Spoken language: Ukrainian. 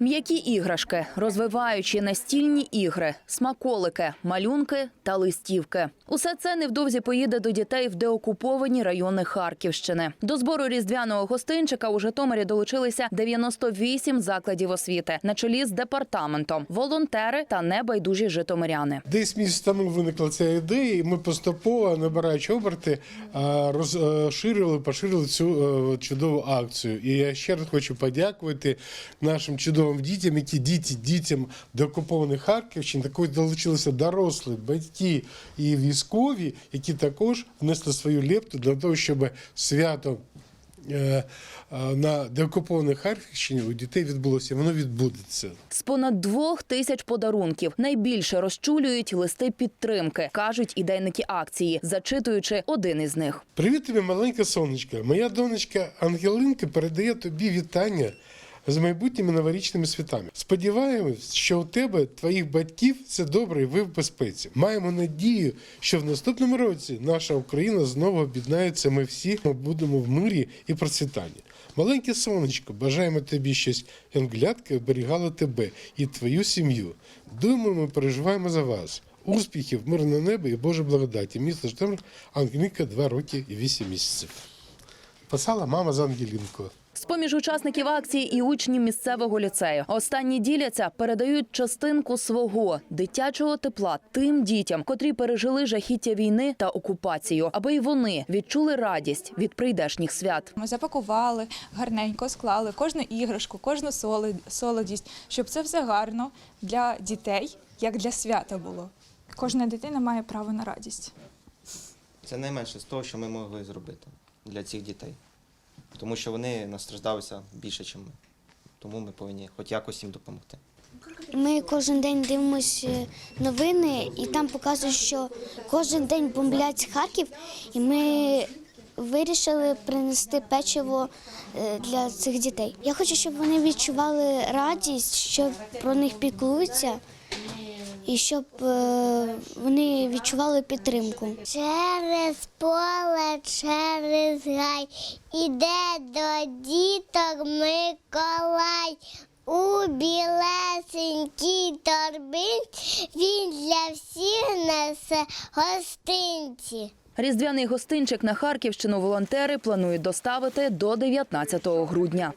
М'які іграшки, розвиваючі настільні ігри, смаколики, малюнки та листівки. Усе це невдовзі поїде до дітей в деокуповані райони Харківщини. До збору різдвяного гостинчика у Житомирі долучилися 98 закладів освіти на чолі з департаментом, волонтери та небайдужі житомиряни. Десь місяць тому виникла ця ідея, і ми поступово, набираючи оберти, розширили, поширили цю е, чудову акцію. І я ще раз хочу подякувати нашим чудовим дітям, які діти дітям деокупованих Харківщин, також долучилися дорослі, батьки і військові, які також внесли свою лепту для того, щоб свято. е, е, На деокупованій Харківщині у дітей відбулося, воно відбудеться. З понад двох тисяч подарунків найбільше розчулюють листи підтримки, кажуть ідейники акції, зачитуючи один із них. Привіт тобі, маленька сонечка. Моя донечка Ангелинка передає тобі вітання з майбутніми новорічними святами. Сподіваємось, що у тебе, твоїх батьків, все добре і ви в безпеці. Маємо надію, що в наступному році наша Україна знову об'єднається. Ми всі ми будемо в мирі і процвітанні. Маленьке сонечко, бажаємо тобі щось янглятки оберігало тебе і твою сім'ю. Думаю, ми переживаємо за вас. Успіхів, мирне небо і Боже благодаті. Місто Житомир, Ангелінка, 2 роки і 8 місяців. Писала мама з Ангелінкою. З-поміж учасників акції і учні місцевого ліцею. Останні діляться, передають частинку свого дитячого тепла тим дітям, котрі пережили жахіття війни та окупацію, аби й вони відчули радість від прийдешніх свят. Ми запакували, гарненько склали кожну іграшку, кожну солодість, щоб це все гарно для дітей, як для свята було. Кожна дитина має право на радість. Це найменше з того, що ми могли зробити для цих дітей. Тому що вони настраждалися більше, ніж ми. Тому ми повинні хоч якось їм допомогти. Ми кожен день дивимося новини, і там показують, що кожен день бомблять Харків, і ми вирішили принести печиво е, для цих дітей. Я хочу, щоб вони відчували радість, щоб про них піклуються, і щоб е, вони відчували підтримку. Через поле, через гай іде до діток Миколай. У білесенькій торбинці він для всіх несе гостинці. Різдвяний гостинчик на Харківщину волонтери планують доставити до 19 грудня.